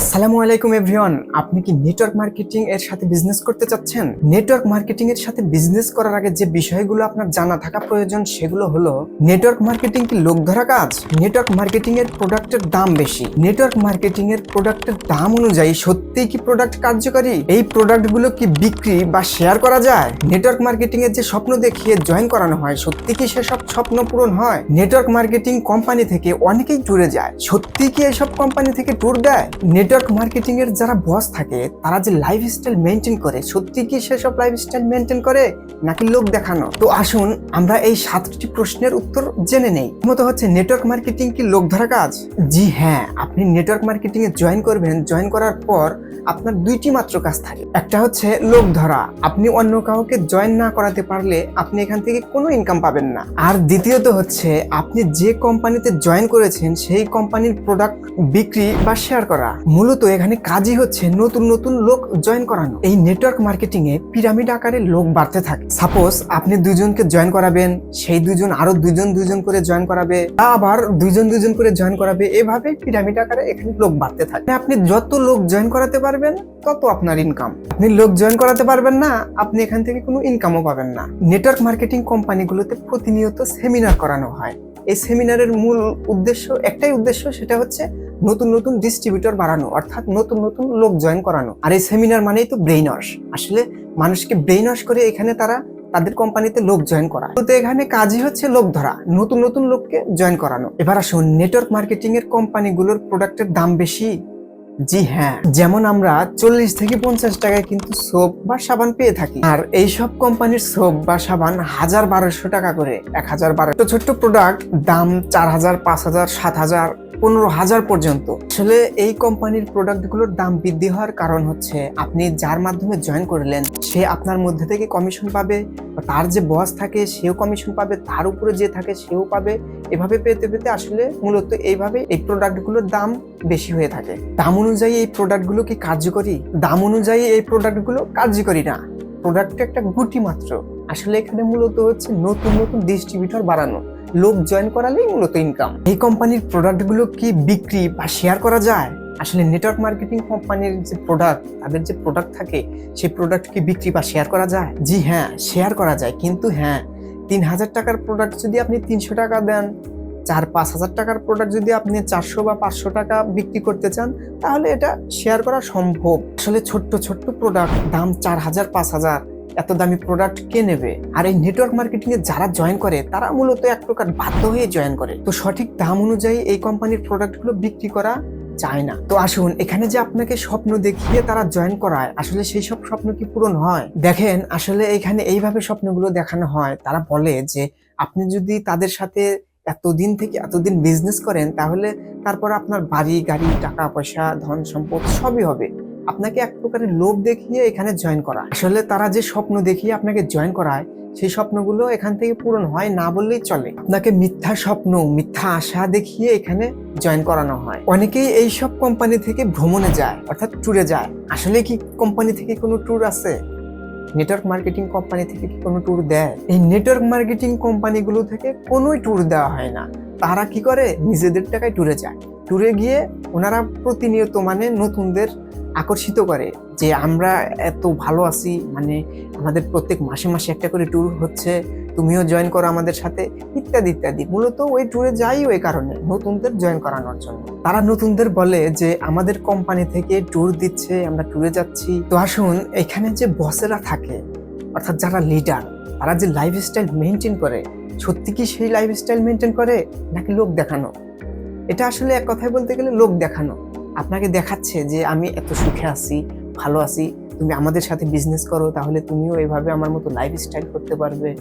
আসসালামু আলাইকুম, এভরিওয়ান। আপনি কি নেটওয়ার্ক মার্কেটিং এর সাথে বিজনেস করতে চাচ্ছেন? নেটওয়ার্ক মার্কেটিং এর সাথে বিজনেস করার আগে যে বিষয়গুলো আপনার জানা থাকা প্রয়োজন, সেগুলো হলো নেটওয়ার্ক মার্কেটিং কি লোক ধরা কাজ? নেটওয়ার্ক মার্কেটিং এর প্রোডাক্টের দাম বেশি। নেটওয়ার্ক মার্কেটিং এর প্রোডাক্টের দাম অনুযায়ী সত্যিই কি প্রোডাক্ট কার্যকরী? এই প্রোডাক্টগুলো কি বিক্রি বা শেয়ার করা যায়? নেটওয়ার্ক মার্কেটিং এর যে স্বপ্ন দেখিয়ে জয়েন করানো হয় সত্যি কি সেসব স্বপ্ন পূরণ হয়? নেটওয়ার্ক মার্কেটিং কোম্পানি থেকে অনেকেই ট্যুরে যায়। সত্যি কি এসব কোম্পানি থেকে ট্যুর দেয়? নেটওয়ার্ক মার্কেটিং এর যারা বস থাকে, তারা যে লাইফস্টাইল মেনটেন করে, সত্যি কি সেসব লাইফস্টাইল মেনটেন করে, নাকি লোক দেখানো? তো আসুন, আমরা এই সাতটি প্রশ্নের উত্তর জেনে নেই। মতো হচ্ছে নেটওয়ার্ক মার্কেটিং কি লোক ধরা কাজ? জি হ্যাঁ আপনি নেটওয়ার্ক মার্কেটিং এ জয়েন করবেন। জয়েন করার পর আপনার দুইটি মাত্র কাজ থাকে। একটা হচ্ছে লোক ধরা। আপনি অন্য কাউকে জয়েন না করাতে পারলে আপনি এখান থেকে কোনো ইনকাম পাবেন না। আর দ্বিতীয়ত হচ্ছে, আপনি যে কোম্পানিতে জয়েন করেছেন, সেই কোম্পানির প্রোডাক্ট বিক্রি বা শেয়ার করা। মূলত এখানে কাজই হচ্ছে নতুন নতুন লোক জয়েন করানো। এই নেটওয়ার্ক মার্কেটিং এ পিরামিড আকারে লোক বাড়তে থাকে। সাপোজ আপনি দুজনকে জয়েন করাবেন, সেই দুজন আরও দুজন দুজন করে জয়েন করাবে আবার দুজন দুজন করে জয়েন করাবে। এভাবে পিরামিড আকারে এখানে লোক বাড়তে থাকে। আপনি যত লোক জয়েন করাতে পারবেন তত আপনার ইনকাম আপনি লোক জয়েন করাতে পারবেন না, আপনি এখান থেকে কোনো ইনকামও পাবেন না। নেটওয়ার্ক মার্কেটিং কোম্পানিগুলোতে প্রতিনিয়ত সেমিনার করানো হয়। এই সেমিনারের মূল উদ্দেশ্য, একটাই উদ্দেশ্য, সেটা হচ্ছে নতুন নতুন ডিস্ট্রিবিউটর বাড়ানো, অর্থাৎ নতুন নতুন লোক জয়েন করানো। আর এই সেমিনার মানেই তো ব্রেইন ওয়াশ আসলে মানুষকে ব্রেইন ওয়াশ করে এখানে তারা তাদের কোম্পানিতে লোক জয়েন করা তো এখানে কাজই হচ্ছে লোক ধরা, নতুন নতুন লোককে জয়েন করানো। এবার আসুন নেটওয়ার্ক মার্কেটিং এর কোম্পানিগুলোর প্রোডাক্টের দাম বেশি। জি হ্যাঁ যেমন আমরা চল্লিশ থেকে পঞ্চাশ টাকায় কিন্তু সোপ বা সাবান পেয়ে থাকি। আর এই সব কোম্পানির সোপ বা সাবান হাজার বারোশো টাকা করে, এক হাজার বারোশো। ছোট্ট প্রোডাক্ট দাম চার হাজার, পাঁচ হাজার, সাত হাজার। পনেরো হাজার পর্যন্ত। আসলে এই কোম্পানির প্রোডাক্টগুলোর দাম বৃদ্ধি হওয়ার কারণ হচ্ছে, আপনি যার মাধ্যমে জয়েন করলেন, সে আপনার মধ্যে থেকে কমিশন পাবে তার যে বস থাকে, সেও কমিশন পাবে, তার উপরে যে থাকে, সেও পাবে। এভাবে পেতে পেতে আসলে মূলত এইভাবে এই প্রোডাক্টগুলোর দাম বেশি হয়ে থাকে। দাম অনুযায়ী এই প্রোডাক্টগুলো কি কার্যকরী? দাম অনুযায়ী এই প্রোডাক্টগুলো কার্যকরী না। প্রোডাক্ট একটা গুটি মাত্র আসলে এখানে মূলত হচ্ছে নতুন নতুন ডিস্ট্রিবিউটর বাড়ানো। লোক জয়েন করালেই মূলত ইনকাম এই কোম্পানির প্রোডাক্টগুলো কি বিক্রি বা শেয়ার করা যায়? আসলে নেটওয়ার্ক মার্কেটিং কোম্পানির যে প্রোডাক্ট তাদের যে প্রোডাক্ট থাকে, সেই প্রোডাক্ট কি বিক্রি বা শেয়ার করা যায়? জি হ্যাঁ শেয়ার করা যায়। কিন্তু হ্যাঁ তিন হাজার টাকার প্রোডাক্ট যদি আপনি তিনশো টাকা দেন, চার পাঁচ হাজার টাকার প্রোডাক্ট যদি আপনি চারশো বা পাঁচশো টাকা বিক্রি করতে চান, তাহলে এটা শেয়ার করা সম্ভব। আসলে ছোট্ট ছোট্ট প্রোডাক্ট দাম চার হাজার, পাঁচ হাজার এত দামি প্রোডাক্ট কে নেবে? আর এই নেটওয়ার্ক মার্কেটিং এ যারা জয়েন করে, তারা মূলত এক প্রকার বাধ্য হয়ে জয়েন করে। তো সঠিক দাম অনুযায়ী এই কোম্পানির প্রোডাক্টগুলো বিক্রি করা যায় না। তো আসুন, এখানে যে আপনাকে স্বপ্ন দেখিয়ে তারা জয়েন করায়, আসলে সেই সব স্বপ্ন কি পূরণ হয়? দেখেন, আসলে এখানে এইভাবে স্বপ্নগুলো দেখানো হয়। তারা বলে যে, আপনি যদি তাদের সাথে এতদিন থেকে এতদিন বিজনেস করেন, তাহলে তারপর আপনার বাড়ি, গাড়ি, টাকা, পয়সা, ধন, সম্পদ সবই হবে। আপনাকে এক প্রকারের লোভ দেখিয়ে এখানে জয়েন করা। আসলে তারা যে স্বপ্ন দেখিয়ে আপনাকে জয়েন করায়, সেই স্বপ্নগুলো এখান থেকে পূরণ হয় না বললেই চলে। আপনাকে মিথ্যা স্বপ্ন, মিথ্যা আশা দেখিয়ে এখানে জয়েন করানো হয়। অনেকেই এই সব কোম্পানি থেকে ভ্রমণে যায়, অর্থাৎ ট্যুরে যায়। আসলে কি কোম্পানি থেকে কোনো ট্যুর আছে? নেটওয়ার্ক মার্কেটিং কোম্পানি থেকে কি কোনো ট্যুর দেয়? এই নেটওয়ার্ক মার্কেটিং কোম্পানিগুলো থেকে কোনোই ট্যুর দেওয়া হয় না। তারা কি করে? নিজেদের টাকায় ট্যুরে যায়। ট্যুরে গিয়ে ওনারা প্রতিনিয়ত মানে নতুনদের আকর্ষিত করে যে আমরা এত ভালো আছি মানে আমাদের প্রত্যেক মাসে মাসে একটা করে ট্যুর হচ্ছে, তুমিও জয়েন করো আমাদের সাথে, ইত্যাদি ইত্যাদি। মূলত ওই ট্যুরে যাই ওই কারণে, নতুনদের জয়েন করানোর জন্য। তারা নতুনদের বলে যে আমাদের কোম্পানি থেকে ট্যুর দিচ্ছে, আমরা ট্যুরে যাচ্ছি। তো আসুন, এখানে যে বসেরা থাকে, অর্থাৎ যারা লিডার তারা যে লাইফস্টাইল মেনটেন করে, সত্যি কি সেই লাইফস্টাইল মেনটেন করে, নাকি লোক দেখানো? এটা আসলে এক কথায় বলতে গেলে লোক দেখানো। আপনাকে দেখাচ্ছে যে আমি এত সুখে আছি, ভালো আছি, তুমি আমাদের সাথে বিজনেস করো, তাহলে তুমিও এভাবে আমার মতো লাইফ স্টাইল করতে পারবে।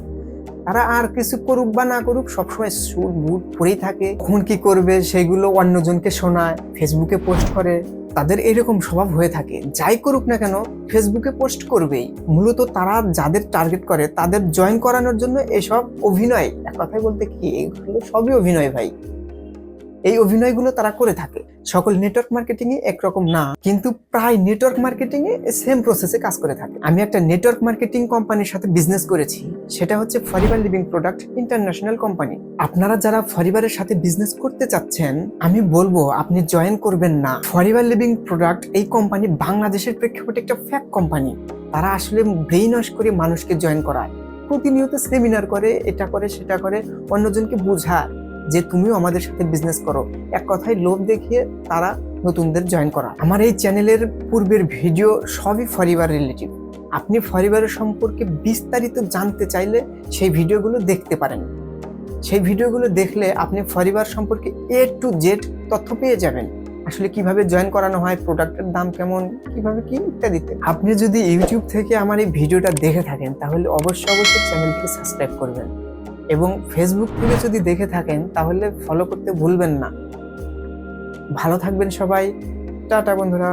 তারা আর কিছু করুক বা না করুক, সবসময় সুর মুড পরেই থাকে। কখন কি করবে সেগুলো অন্যজনকে শোনায় ফেসবুকে পোস্ট করে। তাদের এরকম স্বভাব হয়ে থাকে। যাই করুক না কেন ফেসবুকে পোস্ট করবেই। মূলত তারা যাদের টার্গেট করে, তাদের জয়েন করানোর জন্য এসব অভিনয়। এক কথায় বলতে কি, এগুলো সবই অভিনয় ভাই। এই অভিনয়গুলো তারা করে থাকে। সকল নেটওয়ার্ক মার্কেটিং এ একরকম না, কিন্তু প্রায় নেটওয়ার্ক মার্কেটিং এ সেম প্রসেসে কাজ করে থাকে। আমি একটা নেটওয়ার্ক মার্কেটিং কোম্পানির সাথে বিজনেস করেছি, সেটা হচ্ছে forever living product international company আপনারা যারা ফরিবারের সাথে বিজনেস করতে চাচ্ছেন, আমি বলব আপনি জয়েন করবেন না। ফরিবার লিভিং প্রোডাক্ট এই কোম্পানি বাংলাদেশের প্রেক্ষাপটে একটা ফ্যাক কোম্পানি তারা আসলে ব্রেইন ওয়াশ করে মানুষকে জয়েন করায়। প্রতিনিয়ত সেমিনার করে, এটা করে, সেটা করে, অন্যজনকে বোঝায়। যে তুমিও আমাদের সাথে বিজনেস করো। এক কথায় লোভ দেখিয়ে তারা নতুনদের জয়েন করা। আমার এই চ্যানেলের পূর্বের ভিডিও সবই ফরিবার রিলেটিভ আপনি ফরিবারের সম্পর্কে বিস্তারিত জানতে চাইলে সেই ভিডিওগুলো দেখতে পারেন। সেই ভিডিওগুলো দেখলে আপনি ফরিবার সম্পর্কে এ টু জেড তথ্য পেয়ে যাবেন। আসলে কীভাবে জয়েন করানো হয় প্রোডাক্টের দাম কেমন, কীভাবে কি ইত্যাদিতে আপনি যদি ইউটিউব থেকে আমার এই ভিডিওটা দেখে থাকেন, তাহলে অবশ্যই অবশ্যই চ্যানেলটিকে সাবস্ক্রাইব করবেন। এবং ফেসবুক থেকে যদি দেখে থাকেন, তাহলে ফলো করতে ভুলবেন না। ভালো থাকবেন সবাই। টাটা বন্ধুরা।